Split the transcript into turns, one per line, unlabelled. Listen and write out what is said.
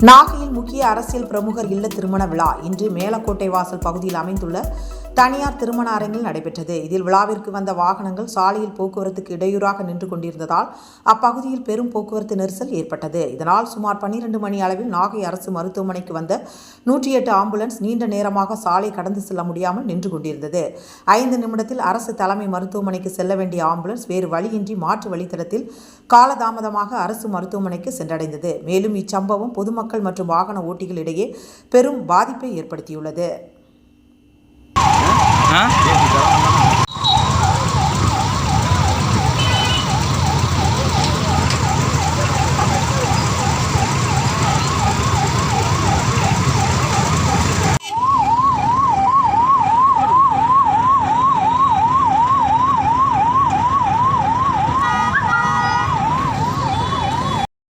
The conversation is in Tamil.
நாகையில் முக்கிய அரசியல் பிரமுகர் இல்ல திருமண விழா. இன்று மேலக்கோட்டை வாசல் பகுதியில் அமைந்துள்ள தனியார் திருமண அரங்கில் நடைபெற்றது. இதில் விழாவிற்கு வந்த வாகனங்கள் சாலையில் போக்குவரத்துக்கு இடையூறாக நின்று கொண்டிருந்ததால் அப்பகுதியில் பெரும் போக்குவரத்து நெரிசல் ஏற்பட்டது. இதனால் சுமார் பன்னிரண்டு மணி அளவில் நாகை அரசு மருத்துவமனைக்கு வந்த நூற்றி எட்டு ஆம்புலன்ஸ் நீண்ட நேரமாக சாலை கடந்து செல்ல முடியாமல் நின்று கொண்டிருந்தது. ஐந்து நிமிடத்தில் அரசு தலைமை மருத்துவமனைக்கு செல்ல வேண்டிய ஆம்புலன்ஸ் வேறு வழியின்றி மாற்று வழித்தடத்தில் காலதாமதமாக அரசு மருத்துவமனைக்கு சென்றடைந்தது. மேலும் இச்சம்பவம் பொதுமக்கள் மற்றும் வாகன ஓட்டிகளிடையே பெரும் பாதிப்பை ஏற்படுத்தியுள்ளது.
হ্যাঁ